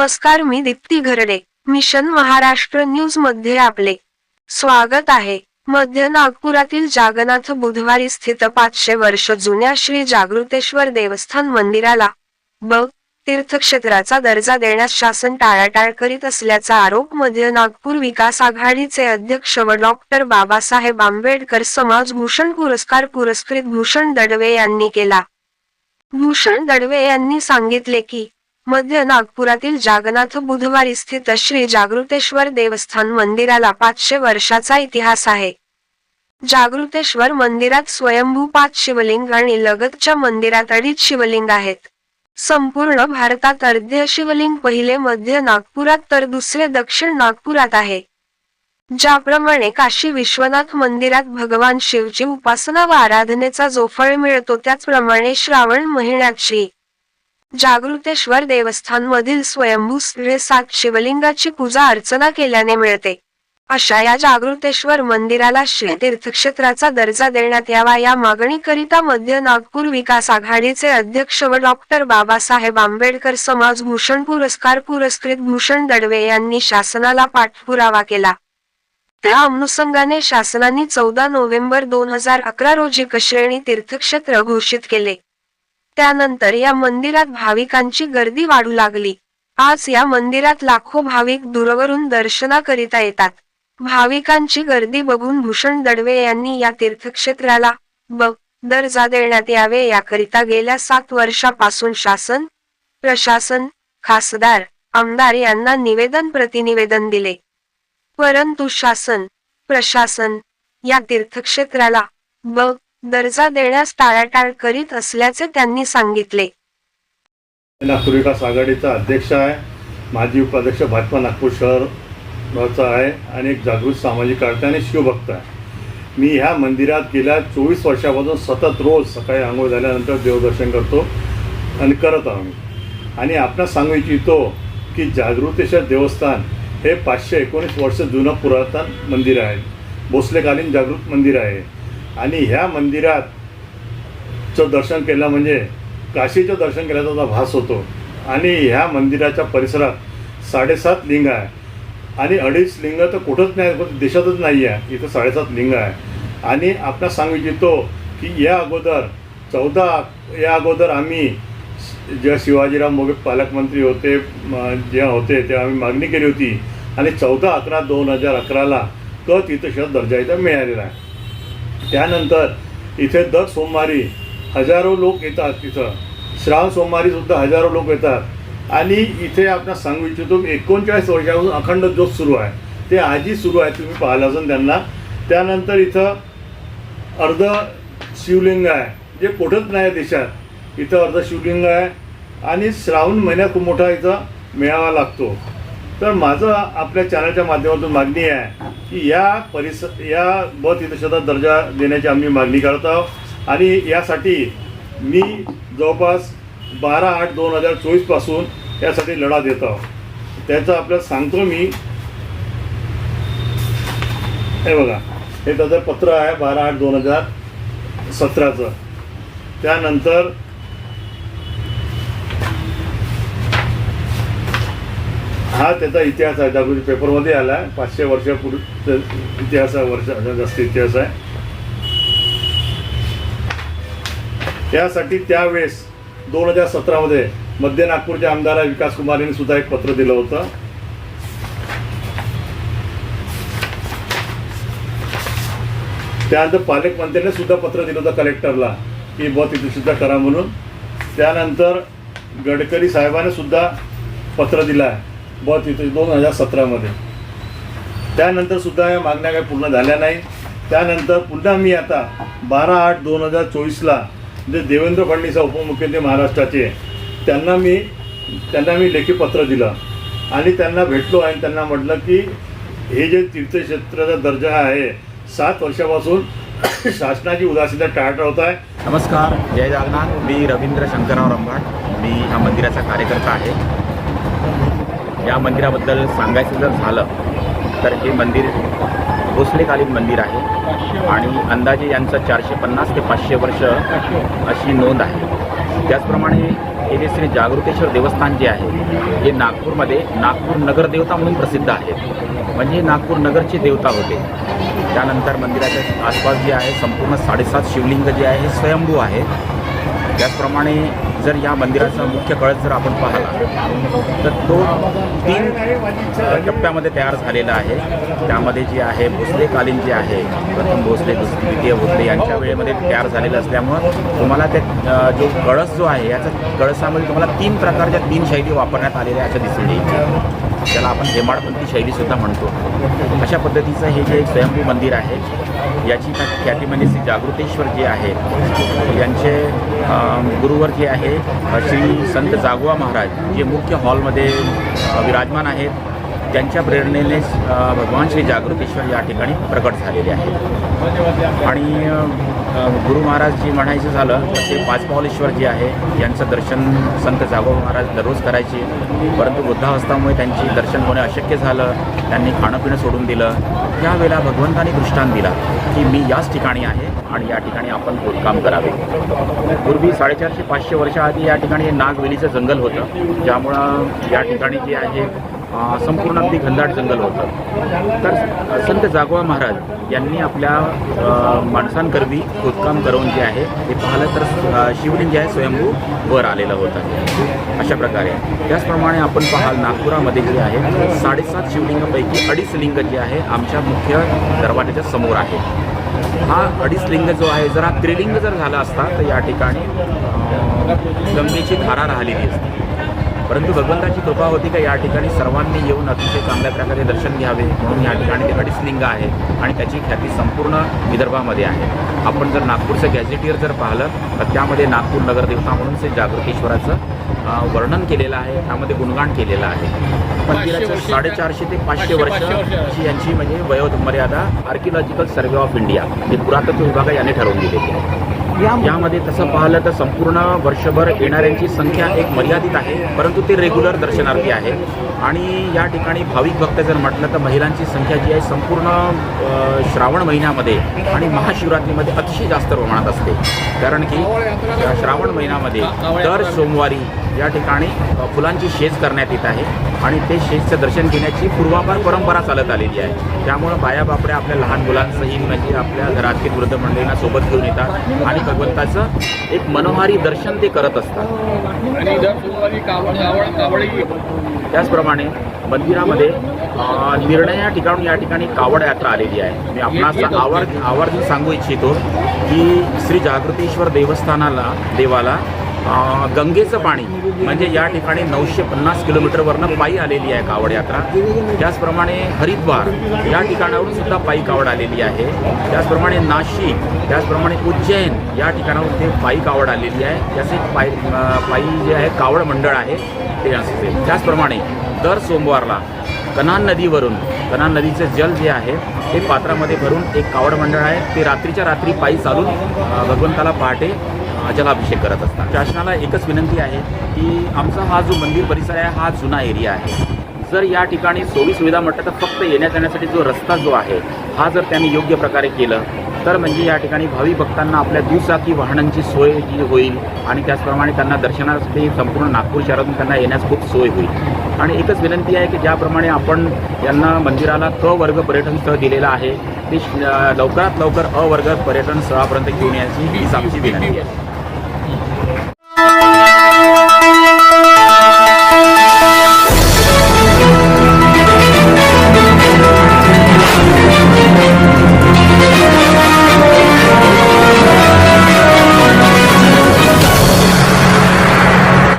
नमस्कार मी दीप्ती घरडे. मिशन महाराष्ट्र न्यूजमध्ये आपले स्वागत आहे. मध्य नागपुरातील जागनाथ बुधवारी स्थित पाचशे वर्ष जुन्या श्री जागृतेश्वर देवस्थान मंदिराला ब तीर्थक्षेत्राचा दर्जा देण्यास शासन टाळाटाळ करीत असल्याचा आरोप मध्य नागपूर विकास आघाडीचे अध्यक्ष व डॉक्टर बाबासाहेब आंबेडकर समाज भूषण पुरस्कार पुरस्कृत भूषण दडवे यांनी केला. भूषण दडवे यांनी सांगितले की मध्य नागपुरातील जागनाथ बुधवारी स्थित श्री जागृतेश्वर देवस्थान मंदिराला पाचशे वर्षाचा इतिहास आहे. जागृतेश्वर मंदिरात स्वयंभू पाच शिवलिंग आणि लगतच्या मंदिरात अडीच शिवलिंग आहेत. संपूर्ण भारतात अर्ध्य शिवलिंग पहिले मध्य नागपुरात तर दुसरे दक्षिण नागपुरात आहे. ज्याप्रमाणे काशी विश्वनाथ मंदिरात भगवान शिवची उपासना व आराधनेचा जो फळ मिळतो त्याचप्रमाणे श्रावण महिन्यात श्री जागृतेश्वर देवस्थानमधील स्वयंभू श्री सात शिवलिंगाची पूजा अर्चना केल्याने मिळते. अशा या जागृतेश्वर मंदिराला श्री तीर्थक्षेत्राचा दर्जा देण्यात यावा या मागणीकरिता मध्य नागपूर विकास आघाडीचे अध्यक्ष व डॉक्टर बाबासाहेब आंबेडकर समाज भूषण पुरस्कार पुरस्कृत भूषण दडवे यांनी शासनाला पाठपुरावा केला. त्या अनुषंगाने शासनाने चौदा नोव्हेंबर दोन हजार अकरा रोजी कश्रेणी तीर्थक्षेत्र घोषित केले. त्यानंतर या मंदिरात भाविकांची गर्दी वाढू लागली. आज या मंदिरात लाखो भाविक दूरवरून दर्शनाकरिता येतात. भाविकांची गर्दी बघून भूषण दडवे यांनी या तीर्थक्षेत्राला ब दर्जा देण्यात यावे याकरिता गेल्या सात वर्षापासून शासन प्रशासन खासदार आमदार यांना निवेदन प्रतिनिवेदन दिले. परंतु शासन प्रशासन या तीर्थक्षेत्राला ब दर्जा देण्यास टाळाटाळ करीत असल्याचे त्यांनी सांगितले. नागपूर विकास आघाडीचा अध्यक्ष आहे. माजी उपाध्यक्ष भाजपा नागपूर शहरचा आहे आणि एक जागृत सामाजिक कार्यकर्ता आणि शिवभक्त आहे. मी ह्या मंदिरात गेल्या चोवीस वर्षापासून सतत रोज सकाळी आंघोळ झाल्यानंतर देवदर्शन करतो आणि करत आहोत मी. आणि आपणास सांगू इच्छितो की जागृतेश्वर देवस्थान हे पाचशे एकोणीस वर्ष जुनं पुरातन मंदिर आहे. भोसलेकालीन जागृत मंदिर आहे. आणि ह्या मंदिराचं दर्शन केलं म्हणजे काशीचं दर्शन केल्याचा जो भास होतो आणि ह्या मंदिराच्या परिसरात साडेसात लिंग आहे. आणि अडीच लिंग तर कुठंच नाही पण देशातच नाही आहे. इथं साडेसात लिंग आहे. आणि आपण सांगू इच्छितो की या अगोदर चौदा या अगोदर आम्ही जेव्हा शिवाजीराव मोगे पालकमंत्री होते म- जेव्हा होते तेव्हा आम्ही मागणी केली होती. आणि चौदा अकरा दोन हजार अकराला क तीर्थक्षेत्र दर्जा इथं मिळालेला आहे. त्यानंतर इथे दर सोमवारी हजारो लोक येतात तिथं. श्रावण सोमवारी सुद्धा हजारो लोक येतात. आणि इथे आपण सांगू इच्छितो एकोणचाळीस वर्षापासून अखंड जोत सुरू आहे. ते आजही सुरू आहे तुम्ही पाहिलं असेल त्यांना. त्यानंतर इथं अर्ध शिवलिंग आहे जे कुठंच नाही आहे देशात. इथं अर्ध शिवलिंग आहे. आणि श्रावण महिन्यात खूप मोठा इथं मेळावा लागतो. तर माझं आपल्या चॅनलच्या माध्यमातून मागणी आहे की या परिसर या ब तीर्थक्षेत्रात दर्जा देण्याची आम्ही मागणी करत आहोत. आणि यासाठी मी जवळपास बारा आठ दोन हजार चोवीसपासून यासाठी लढा देत आहोत. त्याचं आपल्याला सांगतो मी. हे बघा हे त्याचं पत्र आहे बारा आठ दोन हजार सतराचं. त्यानंतर हा त्याचा इतिहास आहे. जागृती पेपरमध्ये आला आहे. पाचशे वर्षापूर्वी इतिहास आहे. वर्षाचा जास्त इतिहास आहे. त्यासाठी त्यावेळेस दोन हजार सतरामध्ये मध्य नागपूरचे आमदार विकास कुमार यांनी सुद्धा एक पत्र दिलं होतं. त्यानंतर पालकमंत्र्यांनी सुद्धा पत्र दिलं होतं कलेक्टरला की ब तिथे सुद्धा करा म्हणून. त्यानंतर गडकरी साहेबांनी सुद्धा पत्र दिलं आहे. ब तिथे दोन हजार सतरामध्ये. त्यानंतर सुद्धा या मागण्या काही पूर्ण झाल्या नाही. त्यानंतर पुन्हा मी आता बारा आठ दोन हजार चोवीसला जे देवेंद्र फडणवीस उपमुख्यमंत्री महाराष्ट्राचे त्यांना मी त्यांना मी लेखी पत्र दिलं. आणि त्यांना भेटलो आणि त्यांना म्हटलं की हे जे तीर्थक्षेत्राचा दर्जा आहे सात वर्षापासून शासनाची उदासीनता टाळाटाळ होत आहे. नमस्कार जय जागनाथ. मी रवींद्र शंकरराव रंभाट. मी ह्या मंदिराचा कार्यकर्ता आहे. या मंदिराबद्दल सांगायचं जर झालं तर हे मंदिर भोसलेकालीन मंदिर आहे. आणि अंदाजे यांचं चारशे पन्नास ते पाचशे वर्ष अशी नोंद आहे. त्याचप्रमाणे हे जे श्री जागृतेश्वर देवस्थान जे आहे हे नागपूरमध्ये नागपूर नगर देवता म्हणून प्रसिद्ध आहे. म्हणजे नागपूर नगरचे देवता होते. त्यानंतर मंदिराच्या आसपास जे आहे संपूर्ण साडेसात शिवलिंग जे आहे हे स्वयंभू आहे. त्याचप्रमाणे जर या मंदिराचा मुख्य कळस जर आपण पाहिला तर तो तीन टप्प्यामध्ये तयार झालेला आहे. त्यामध्ये जे आहे भोसलेकालीन जे आहे प्रथम भोसले द्वितीय भोसले यांच्या वेळेमध्ये तयार झालेलं असल्यामुळं तुम्हाला ते जो कळस जो आहे याचा कळसामध्ये तुम्हाला तीन प्रकारच्या तीन शैली वापरण्यात आलेल्या असं दिसून येईल. त्याला आपण हेमाडपंथी शैलीसुद्धा म्हणतो. अशा पद्धतीचं हे जे स्वयंभू मंदिर आहे याची ख्या- ख्याती म्हणजे श्री जागृतेश्वर जे आहे यांचे गुरुवर जे आहे श्री संत जागवा महाराज जे मुख्य हॉलमध्ये विराजमान आहेत त्यांच्या प्रेरणेने भगवान श्री जागृतेश्वर या ठिकाणी प्रकट झालेले आहे आणि गुरु महाराज जी म्हणायचं झालं तर ते पाचपावलेश्वर जे आहे यांचं दर्शन संत जागो महाराज दररोज करायचे. परंतु वृद्धावस्थामुळे त्यांची दर्शन होणे अशक्य झालं त्यांनी खाणं पिणं सोडून दिलं. त्यावेळेला भगवंतानी दृष्टांत दिला की मी याच ठिकाणी आहे आणि या ठिकाणी आपण खोदकाम करावे. पूर्वी साडेचारशे पाचशे वर्षाआधी या ठिकाणी नागवेलीचं जंगल होतं. ज्यामुळं या ठिकाणी जे आहे संपूर्ण अगदी घनदाट जंगल होतं. तर संत जागवा महाराज यांनी आपल्या माणसांकरवी खोदकाम करून जे आहे ते पाहिलं तर शिवलिंग जे आहे स्वयंभू वर आलेलं होतं. अशा प्रकारे. त्याचप्रमाणे आपण पाहाल नागपुरामध्ये जे आहे साडेसात शिवलिंगापैकी अडीच लिंग जे आहे आमच्या मुख्य दरवाजाच्या समोर आहे. हा अडीच लिंग जो आहे जरा त्रिलिंग जर झाला असता तर या ठिकाणी गंगेची धारा राहिलेली असते. परंतु भगवंताची कृपा होती का या ठिकाणी सर्वांनी येऊन अतिशय चांगल्या प्रकारे दर्शन घ्यावे म्हणून या ठिकाणी ते अडीच लिंग आहे आणि त्याची ख्याती संपूर्ण विदर्भामध्ये आहे. आपण जर नागपूरचं गॅझेटियर जर पाहिलं तर त्यामध्ये नागपूर नगरदेवता म्हणून श्री जागृतेश्वराचं वर्णन केलेलं आहे. त्यामध्ये गुणगान केलेलं आहे. मंदिराचं साडेचारशे ते पाचशे वर्षाची यांची म्हणजे वयोमर्यादा आर्किओलॉजिकल सर्वे ऑफ इंडिया हे पुरातत्व विभाग याने ठरवून दिलेली आहे. यामध्ये तसं पाहिलं तर संपूर्ण वर्षभर येणाऱ्यांची संख्या एक मर्यादित आहे परंतु ते रेग्युलर दर्शनार्थी आहे. आणि या ठिकाणी भाविक भक्त जर म्हटलं तर महिलांची संख्या जी आहे संपूर्ण श्रावण महिन्यामध्ये आणि महाशिवरात्रीमध्ये अतिशय जास्त प्रमाणात असते. कारण की श्रावण महिन्यामध्ये दर सोमवारी या ठिकाणी फुलांची शेज करण्यात येत आहे आणि ते शेजचं दर्शन घेण्याची पूर्वापार परंपरा चालत आलेली आहे. त्यामुळं बाया बापड्या आपल्या लहान मुलांसही म्हणजे आपल्या घरातील वृद्ध मंडळींना सोबत घेऊन येतात आणि भगवंताचं एक मनोहारी दर्शन ते करत असतात. त्याचप्रमाणे मंदिरामध्ये निर्णय या ठिकाणून या ठिकाणी कावड यात्रा आलेली आहे. मी आपणास आवर आवर्जून सांगू इच्छितो की श्री जागृतेश्वर देवस्थानाला देवाला गंगेचं पाणी म्हणजे या ठिकाणी नऊशे पन्नास किलोमीटरवरनं पायी आलेली आहे कावड यात्रा. त्याचप्रमाणे हरिद्वार या ठिकाणावरून सुद्धा पायी कावड आलेली आहे. त्याचप्रमाणे नाशिक त्याचप्रमाणे उज्जैन या ठिकाणावरून ते पायी कावड आलेली आहे. त्याचे पायी पायी जे आहे कावड मंडळ आहे ते असते त्याचप्रमाणे दर सोमवारला कनान नदीवरून कनान नदीचे जल जे आहे ते पात्रामध्ये भरून एक कावड मंडळ आहे. ते रात्रीच्या रात्री पायी चालून भगवंताला पहाटे जलाभिषेक करत असतात. शासनाला एकच विनंती आहे की आमचा हा जो मंदिर परिसर आहे हा जुना एरिया आहे. जर या ठिकाणी सोयी सुविधा म्हटलं तर फक्त येण्या जाण्यासाठी जो रस्ता जो आहे हा जर त्यांनी योग्य प्रकारे केलं तर म्हणजे या ठिकाणी भावी भक्तांना आपल्या दुचाकी वाहनांची सोय जी होईल आणि त्याचप्रमाणे त्यांना दर्शनासाठी संपूर्ण नागपूर शहरातून त्यांना येण्यास खूप सोय होईल. आणि एकच विनंती आहे की ज्याप्रमाणे आपण यांना मंदिराला क वर्ग पर्यटन स्थळ दिलेलं आहे ते श- लवकरात लवकर अवर्ग पर्यटन स्थळापर्यंत घेऊन यायची हीच आमची विनंती आहे.